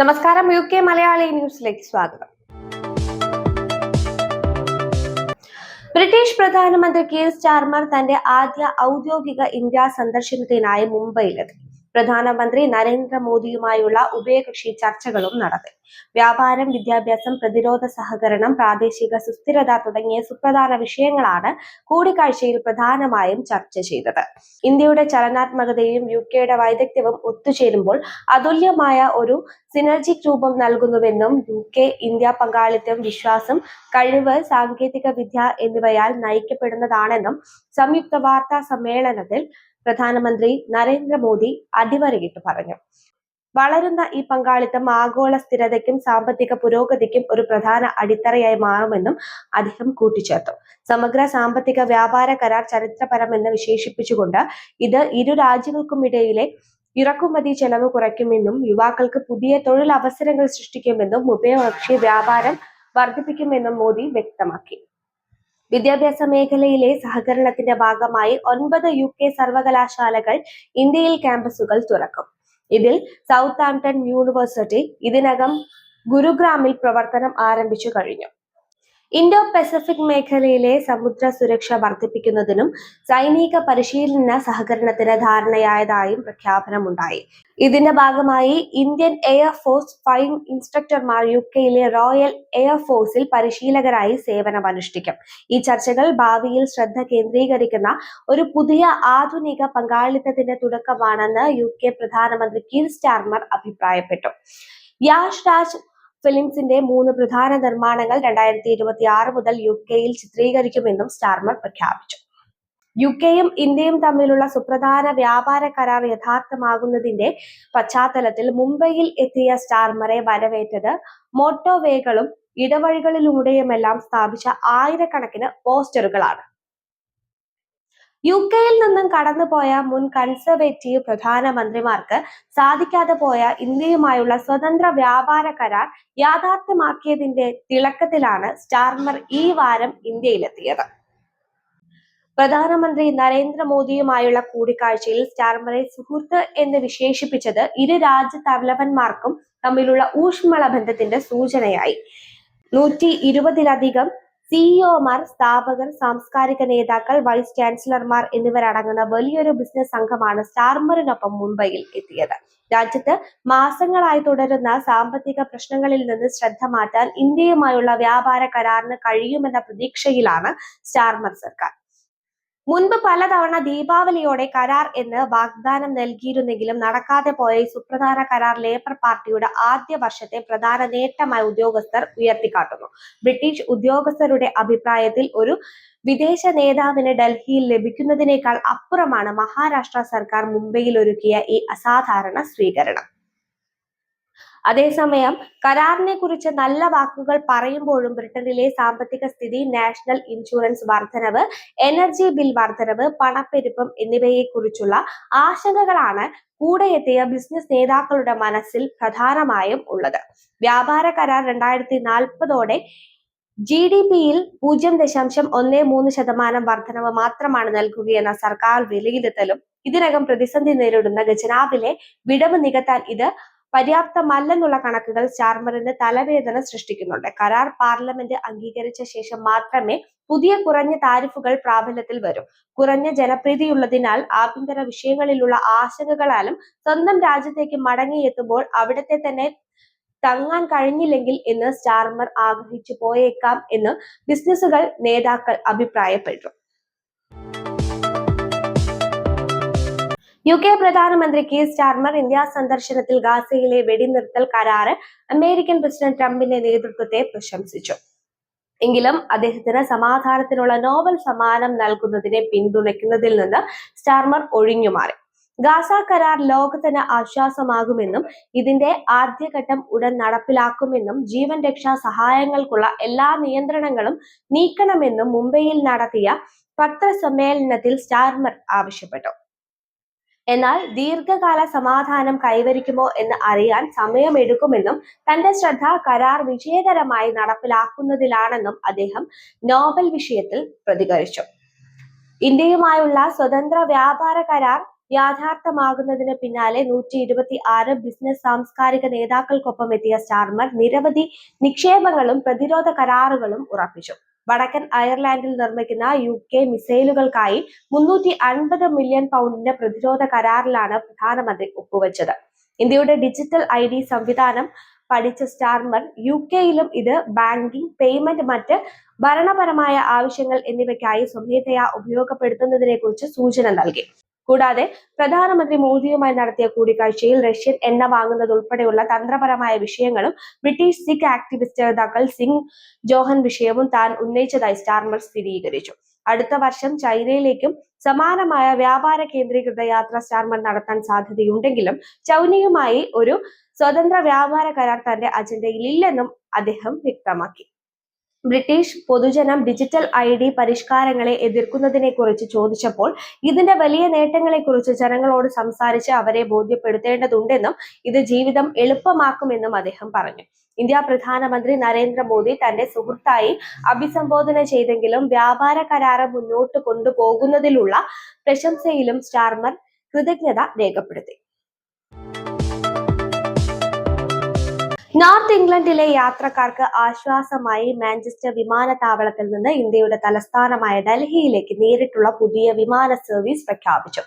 നമസ്കാരം U K Malayali ന്യൂസിലേക്ക് സ്വാഗതം. ബ്രിട്ടീഷ് പ്രധാനമന്ത്രി കീർ സ്റ്റാർമർ തന്റെ ആദ്യ ഔദ്യോഗിക ഇന്ത്യ സന്ദർശനത്തിനായി മുംബൈയിലെത്തി. പ്രധാനമന്ത്രി നരേന്ദ്രമോദിയുമായുള്ള ഉഭയകക്ഷി ചർച്ചകളും നടത്തി. വ്യാപാരം വിദ്യാഭ്യാസം പ്രതിരോധ സഹകരണം പ്രാദേശിക സുസ്ഥിരത തുടങ്ങിയ സുപ്രധാന വിഷയങ്ങളാണ് കൂടിക്കാഴ്ചയിൽ പ്രധാനമായും ചർച്ച ചെയ്തത്. ഇന്ത്യയുടെ ചലനാത്മകതയും യു കെയുടെ വൈദഗ്ധ്യവും ഒത്തുചേരുമ്പോൾ അതുല്യമായ ഒരു സിനർജിക് രൂപം നൽകുന്നുവെന്നും യു കെ ഇന്ത്യ പങ്കാളിത്തം വിശ്വാസം കഴിവ് സാങ്കേതിക വിദ്യ എന്നിവയാൽ നയിക്കപ്പെടുന്നതാണെന്നും സംയുക്ത വാർത്താ സമ്മേളനത്തിൽ പ്രധാനമന്ത്രി നരേന്ദ്രമോദി അടിവരയിട്ട് പറഞ്ഞു. വളരുന്ന ഈ പങ്കാളിത്തം ആഗോള സ്ഥിരതയ്ക്കും സാമ്പത്തിക പുരോഗതിക്കും ഒരു പ്രധാന അടിത്തറയായി മാറുമെന്നും അദ്ദേഹം കൂട്ടിച്ചേർത്തു. സമഗ്ര സാമ്പത്തിക വ്യാപാര കരാർ ചരിത്രപരമെന്ന് വിശേഷിപ്പിച്ചുകൊണ്ട് ഇത് ഇരു രാജ്യങ്ങൾക്കുമിടയിലെ ഇറക്കുമതി ചെലവ് കുറയ്ക്കുമെന്നും യുവാക്കൾക്ക് പുതിയ തൊഴിൽ അവസരങ്ങൾ സൃഷ്ടിക്കുമെന്നും ഉഭയകക്ഷി വ്യാപാരം വർദ്ധിപ്പിക്കുമെന്നും മോദി വ്യക്തമാക്കി. വിദ്യാഭ്യാസ മേഖലയിലെ സഹകരണത്തിന്റെ ഭാഗമായി ഒൻപത് യു കെ സർവകലാശാലകൾ ഇന്ത്യയിൽ ക്യാമ്പസുകൾ തുറക്കും. ഇതിൽ സൗത്ത് ആംപ്ടൺ യൂണിവേഴ്സിറ്റി ഇതിനകം ഗുരുഗ്രാമിൽ പ്രവർത്തനം ആരംഭിച്ചു കഴിഞ്ഞു. ഇൻഡോ പസഫിക് മേഖലയിലെ സമുദ്ര സുരക്ഷ വർദ്ധിപ്പിക്കുന്നതിനും സൈനിക പരിശീലന സഹകരണത്തിന് ധാരണയായതായും പ്രഖ്യാപനമുണ്ടായി. ഇതിന്റെ ഭാഗമായി ഇന്ത്യൻ എയർഫോഴ്സ് ഫൈൻ ഇൻസ്ട്രക്ടർമാർ യു കെയിലെ റോയൽ എയർഫോഴ്സിൽ പരിശീലകരായി സേവനമനുഷ്ഠിക്കും. ഈ ചർച്ചകൾ ഭാവിയിൽ ശ്രദ്ധ കേന്ദ്രീകരിക്കുന്ന ഒരു പുതിയ ആധുനിക പങ്കാളിത്തത്തിന്റെ തുടക്കമാണെന്ന് യു കെ പ്രധാനമന്ത്രി കീർ സ്റ്റാർമർ അഭിപ്രായപ്പെട്ടു. യാഷ് രാജ് ഫിലിംസിന്റെ മൂന്ന് പ്രധാന നിർമ്മാണങ്ങൾ രണ്ടായിരത്തി ഇരുപത്തി ആറ് മുതൽ യു കെയിൽ ചിത്രീകരിക്കുമെന്നും സ്റ്റാർമർ പ്രഖ്യാപിച്ചു. യു കെയും ഇന്ത്യയും തമ്മിലുള്ള സുപ്രധാന വ്യാപാര കരാർ യഥാർത്ഥമാകുന്നതിന്റെ പശ്ചാത്തലത്തിൽ മുംബൈയിൽ എത്തിയ സ്റ്റാർമറെ വരവേറ്റത് മോട്ടോവേകളും ഇടവഴികളിലൂടെയുമെല്ലാം സ്ഥാപിച്ച ആയിരക്കണക്കിന് പോസ്റ്ററുകളാണ്. യു കെയിൽ നിന്നും കടന്നുപോയ മുൻ കൺസർവേറ്റീവ് പ്രധാനമന്ത്രിമാർക്ക് സാധിക്കാതെ പോയ ഇന്ത്യയുമായുള്ള സ്വതന്ത്ര വ്യാപാര കരാർ യാഥാർത്ഥ്യമാക്കിയതിന്റെ തിളക്കത്തിലാണ് സ്റ്റാർമർ ഈ വാരം ഇന്ത്യയിലെത്തിയത്. പ്രധാനമന്ത്രി നരേന്ദ്രമോദിയുമായുള്ള കൂടിക്കാഴ്ചയിൽ സ്റ്റാർമറെ സുഹൃത്ത് എന്ന് വിശേഷിപ്പിച്ചത് ഇരു രാജ്യ തലവന്മാർക്കും തമ്മിലുള്ള ഊഷ്മള ബന്ധത്തിന്റെ സൂചനയായി. നൂറ്റി ഇരുപതിലധികം സിഇഒമാർ സ്ഥാപകർ സാംസ്കാരിക നേതാക്കൾ വൈസ് ചാൻസലർമാർ എന്നിവരടങ്ങുന്ന വലിയൊരു ബിസിനസ് സംഘമാണ് സ്റ്റാർമറിനൊപ്പം മുംബൈയിൽ എത്തിയത്. രാജ്യത്ത് മാസങ്ങളായി തുടരുന്ന സാമ്പത്തിക പ്രശ്നങ്ങളിൽ നിന്ന് ശ്രദ്ധ മാറ്റാൻ ഇന്ത്യയുമായുള്ള വ്യാപാര കരാറിന് കഴിയുമെന്ന പ്രതീക്ഷയിലാണ് സ്റ്റാർമർ സർക്കാർ. മുൻപ് പലതവണ ദീപാവലിയോടെ കരാർ എന്ന് വാഗ്ദാനം നൽകിയിരുന്നെങ്കിലും നടക്കാതെ പോയ ഈ സുപ്രധാന കരാർ ലേബർ പാർട്ടിയുടെ ആദ്യ വർഷത്തെ പ്രധാന നേട്ടമായി ഉദ്യോഗസ്ഥർ ഉയർത്തിക്കാട്ടുന്നു. ബ്രിട്ടീഷ് ഉദ്യോഗസ്ഥരുടെ അഭിപ്രായത്തിൽ ഒരു വിദേശ നേതാവിന് ഡൽഹിയിൽ ലഭിക്കുന്നതിനേക്കാൾ അപ്പുറമാണ് മഹാരാഷ്ട്ര സർക്കാർ മുംബൈയിൽ ഒരുക്കിയ ഈ അസാധാരണ സ്വീകരണം. അതേസമയം കരാറിനെ കുറിച്ച് നല്ല വാക്കുകൾ പറയുമ്പോഴും ബ്രിട്ടനിലെ സാമ്പത്തിക സ്ഥിതി നാഷണൽ ഇൻഷുറൻസ് വർധനവ് എനർജി ബിൽ വർധനവ് പണപ്പെരുപ്പം എന്നിവയെക്കുറിച്ചുള്ള ആശങ്കകളാണ് കൂടെ എത്തിയ ബിസിനസ് നേതാക്കളുടെ മനസ്സിൽ പ്രധാനമായും ഉള്ളത്. വ്യാപാര കരാർ രണ്ടായിരത്തി നാൽപ്പതോടെ ജി ഡി പിയിൽ പൂജ്യം ദശാംശം ഒന്ന് മൂന്ന് ശതമാനം വർധനവ് മാത്രമാണ് നൽകുകയെന്ന സർക്കാർ വിലയിരുത്തലും ഇതിനകം പ്രതിസന്ധി നേരിടുന്ന ഖജനാവിലെ വിടവ് നികത്താൻ ഇത് പര്യാപ്തമല്ലെന്നുള്ള കണക്കുകൾ ചാർമറിന് തലവേദന സൃഷ്ടിക്കുന്നുണ്ട്. കരാർ പാർലമെന്റ് അംഗീകരിച്ച ശേഷം മാത്രമേ പുതിയ കുറഞ്ഞ താരിഫുകൾ പ്രാബല്യത്തിൽ വരും. കുറഞ്ഞ ജനപ്രീതിയുള്ളതിനാൽ ആഭ്യന്തര വിഷയങ്ങളിലുള്ള ആശങ്കകളാലും സ്വന്തം രാജ്യത്തേക്ക് മടങ്ങിയെത്തുമ്പോൾ അവിടത്തെ തന്നെ തങ്ങാൻ കഴിഞ്ഞില്ലെങ്കിൽ എന്ന് സ്റ്റാർമർ ആഗ്രഹിച്ചു പോയേക്കാം എന്ന് ബിസിനസ്സുകൾ നേതാക്കൾ അഭിപ്രായപ്പെട്ടു. യു കെ പ്രധാനമന്ത്രി കീ സ്റ്റാർമർ ഇന്ത്യ സന്ദർശനത്തിൽ ഗാസയിലെ വെടിനിർത്തൽ കരാറ് അമേരിക്കൻ പ്രസിഡന്റ് ട്രംപിന്റെ നേതൃത്വത്തെ പ്രശംസിച്ചു. എങ്കിലും അദ്ദേഹത്തിന് സമാധാനത്തിനുള്ള നോബൽ സമ്മാനം നൽകുന്നതിനെ പിന്തുണയ്ക്കുന്നതിൽ നിന്ന് സ്റ്റാർമർ ഒഴിഞ്ഞുമാറി ഗാസ കരാർ ലോകത്തിന് ആശ്വാസമാകുമെന്നും ഇതിന്റെ ആദ്യഘട്ടം ഉടൻ നടപ്പിലാക്കുമെന്നും ജീവൻ രക്ഷാ സഹായങ്ങൾക്കുള്ള എല്ലാ നിയന്ത്രണങ്ങളും നീക്കണമെന്നും മുംബൈയിൽ നടത്തിയ പത്രസമ്മേളനത്തിൽ സ്റ്റാർമർ ആവശ്യപ്പെട്ടു. എന്നാൽ ദീർഘകാല സമാധാനം കൈവരിക്കുമോ എന്ന് അറിയാൻ സമയമെടുക്കുമെന്നും തന്റെ ശ്രദ്ധ കരാർ വിജയകരമായി നടപ്പിലാക്കുന്നതിലാണെന്നും അദ്ദേഹം നോബൽ വിഷയത്തിൽ പ്രതികരിച്ചു. ഇന്ത്യയുമായുള്ള സ്വതന്ത്ര വ്യാപാര കരാർ യാഥാർത്ഥ്യമാകുന്നതിന് പിന്നാലെ നൂറ്റി ഇരുപത്തി ആറ് ബിസിനസ് സാംസ്കാരിക നേതാക്കൾക്കൊപ്പം എത്തിയ സ്റ്റാർമർ നിരവധി നിക്ഷേപങ്ങളും പ്രതിരോധ കരാറുകളും ഉറപ്പിച്ചു. വടക്കൻ അയർലാൻഡിൽ നിർമ്മിക്കുന്ന യു കെ മിസൈലുകൾക്കായി മുന്നൂറ്റി അൻപത് മില്യൺ പൗണ്ടിന്റെ പ്രതിരോധ കരാറിലാണ് പ്രധാനമന്ത്രി ഒപ്പുവെച്ചത്. ഇന്ത്യയുടെ ഡിജിറ്റൽ ഐ ഡി സംവിധാനം പഠിച്ച സ്റ്റാർമർ യു കെയിലും ഇത് ബാങ്കിംഗ് പേയ്മെന്റ് മറ്റ് ഭരണപരമായ ആവശ്യങ്ങൾ എന്നിവയ്ക്കായി സ്വമേധയാ ഉപയോഗപ്പെടുത്തുന്നതിനെ കുറിച്ച് സൂചന നൽകി. കൂടാതെ പ്രധാനമന്ത്രി മോദിയുമായി നടത്തിയ കൂടിക്കാഴ്ചയിൽ റഷ്യൻ എണ്ണ വാങ്ങുന്നത് ഉൾപ്പെടെയുള്ള തന്ത്രപരമായ വിഷയങ്ങളും ബ്രിട്ടീഷ് സിഖ് ആക്ടിവിസ്റ്റ് നേതാക്കൾ സിംഗ് ജോഹൻ വിഷയവും താൻ ഉന്നയിച്ചതായി സ്റ്റാർമർ സ്ഥിരീകരിച്ചു. അടുത്ത വർഷം ചൈനയിലേക്കും സമാനമായ വ്യാപാര കേന്ദ്രീകൃത യാത്ര സ്റ്റാർമർ നടത്താൻ സാധ്യതയുണ്ടെങ്കിലും ചൗനയുമായി ഒരു സ്വതന്ത്ര വ്യാപാര കരാർ തന്റെ അജണ്ടയിൽ ഇല്ലെന്നും അദ്ദേഹം വ്യക്തമാക്കി. ബ്രിട്ടീഷ് പൊതുജനം ഡിജിറ്റൽ ഐ ഡി പരിഷ്കാരങ്ങളെ എതിർക്കുന്നതിനെ കുറിച്ച് ചോദിച്ചപ്പോൾ ഇതിന്റെ വലിയ നേട്ടങ്ങളെക്കുറിച്ച് ജനങ്ങളോട് സംസാരിച്ച് അവരെ ബോധ്യപ്പെടുത്തേണ്ടതുണ്ടെന്നും ഇത് ജീവിതം എളുപ്പമാക്കുമെന്നും അദ്ദേഹം പറഞ്ഞു. ഇന്ത്യ പ്രധാനമന്ത്രി നരേന്ദ്രമോദി തന്റെ സുഹൃത്തായി അഭിസംബോധന ചെയ്തെങ്കിലും വ്യാപാര കരാറ് മുന്നോട്ട് കൊണ്ടുപോകുന്നതിലുള്ള പ്രശംസയിലും സ്റ്റാർമർ കൃതജ്ഞത രേഖപ്പെടുത്തി. നോർത്ത് ഇംഗ്ലണ്ടിലെ യാത്രക്കാർക്ക് ആശ്വാസമായി മാഞ്ചസ്റ്റർ വിമാനത്താവളത്തിൽ നിന്ന് ഇന്ത്യയുടെ തലസ്ഥാനമായ ഡൽഹിയിലേക്ക് നേരിട്ടുള്ള പുതിയ വിമാന സർവീസ് പ്രഖ്യാപിച്ചു.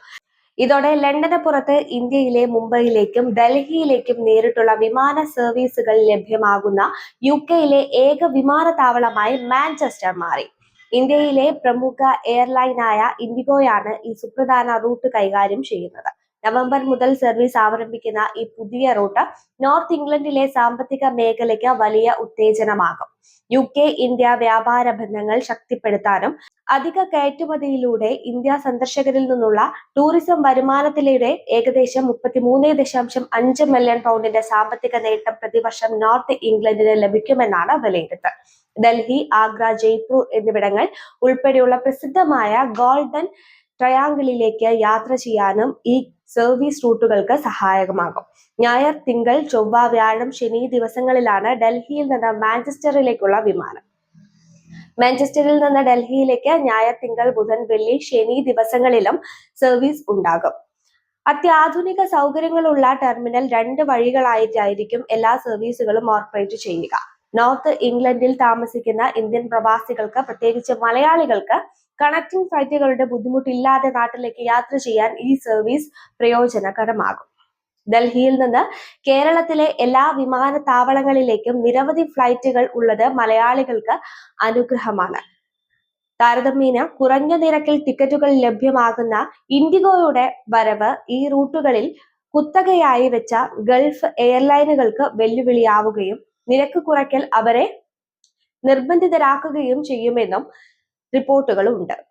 ഇതോടെ ലണ്ടന് പുറത്ത് ഇന്ത്യയിലെ മുംബൈയിലേക്കും ഡൽഹിയിലേക്കും നേരിട്ടുള്ള വിമാന സർവീസുകൾ ലഭ്യമാകുന്ന യു കെയിലെ ഏക വിമാനത്താവളമായി മാഞ്ചസ്റ്റർ മാറി. ഇന്ത്യയിലെ പ്രമുഖ എയർലൈനായ ഇൻഡിഗോയാണ് ഈ സുപ്രധാന റൂട്ട് കൈകാര്യം ചെയ്യുന്നത്. നവംബർ മുതൽ സർവീസ് ആരംഭിക്കുന്ന ഈ പുതിയ റൂട്ട് നോർത്ത് ഇംഗ്ലണ്ടിലെ സാമ്പത്തിക മേഖലയ്ക്ക് വലിയ ഉത്തേജനമാകും. യു കെ ഇന്ത്യ വ്യാപാര ബന്ധങ്ങൾ ശക്തിപ്പെടുത്താനും അധിക കയറ്റുമതിയിലൂടെ ഇന്ത്യ സന്ദർശകരിൽ നിന്നുള്ള ടൂറിസം വരുമാനത്തിലൂടെ ഏകദേശം മുപ്പത്തിമൂന്ന് ദശാംശം അഞ്ച് മില്യൺ പൗണ്ടിന്റെ സാമ്പത്തിക നേട്ടം പ്രതിവർഷം നോർത്ത് ഇംഗ്ലണ്ടിന് ലഭിക്കുമെന്നാണ് വിലയിരുത്തൽ. ഡൽഹി ആഗ്ര ജയ്പൂർ എന്നിവിടങ്ങൾ ഉൾപ്പെടെയുള്ള പ്രസിദ്ധമായ ഗോൾഡൻ ട്രയാങ്കിളിലേക്ക് യാത്ര ചെയ്യാനും ഈ സർവീസ് റൂട്ടുകൾക്ക് സഹായകമാകും. ഞായർ തിങ്കൾ ചൊവ്വ വ്യാഴം ശനി ദിവസങ്ങളിലാണ് ഡൽഹിയിൽ നിന്ന് മാഞ്ചസ്റ്ററിലേക്കുള്ള വിമാനം. മാഞ്ചസ്റ്ററിൽ നിന്ന് ഡൽഹിയിലേക്ക് ഞായർ തിങ്കൾ ബുധൻ വെള്ളി ശനി ദിവസങ്ങളിലും സർവീസ് ഉണ്ടാകും. അത്യാധുനിക സൗകര്യങ്ങളുള്ള ടെർമിനൽ രണ്ട് വഴികളായിട്ടായിരിക്കും എല്ലാ സർവീസുകളും ഓപ്പറേറ്റ് ചെയ്യുക. നോർത്ത് ഇംഗ്ലണ്ടിൽ താമസിക്കുന്ന ഇന്ത്യൻ പ്രവാസികൾക്ക് പ്രത്യേകിച്ച് മലയാളികൾക്ക് കണക്റ്റിംഗ് ഫ്ലൈറ്റുകളുടെ ബുദ്ധിമുട്ടില്ലാതെ നാട്ടിലേക്ക് യാത്ര ചെയ്യാൻ ഈ സർവീസ് പ്രയോജനകരമാകും. ഡൽഹിയിൽ നിന്ന് കേരളത്തിലെ എല്ലാ വിമാനത്താവളങ്ങളിലേക്കും നിരവധി ഫ്ലൈറ്റുകൾ ഉള്ളത് മലയാളികൾക്ക് അനുഗ്രഹമാണ്. താരതമ്യേന കുറഞ്ഞ നിരക്കിൽ ടിക്കറ്റുകൾ ലഭ്യമാകുന്ന ഇൻഡിഗോയുടെ വരവ് ഈ റൂട്ടുകളിൽ കുത്തകയായി വെച്ച ഗൾഫ് എയർലൈനുകൾക്ക് വെല്ലുവിളിയാവുകയും നിരക്ക് കുറയ്ക്കൽ അവരെ നിർബന്ധിതരാക്കുകയും ചെയ്യുമെന്നും റിപ്പോർട്ടുകളുണ്ട്.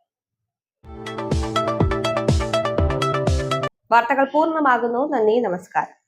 വാർത്തകൾ പൂർണമാകുന്നു. നന്ദി നമസ്കാരം.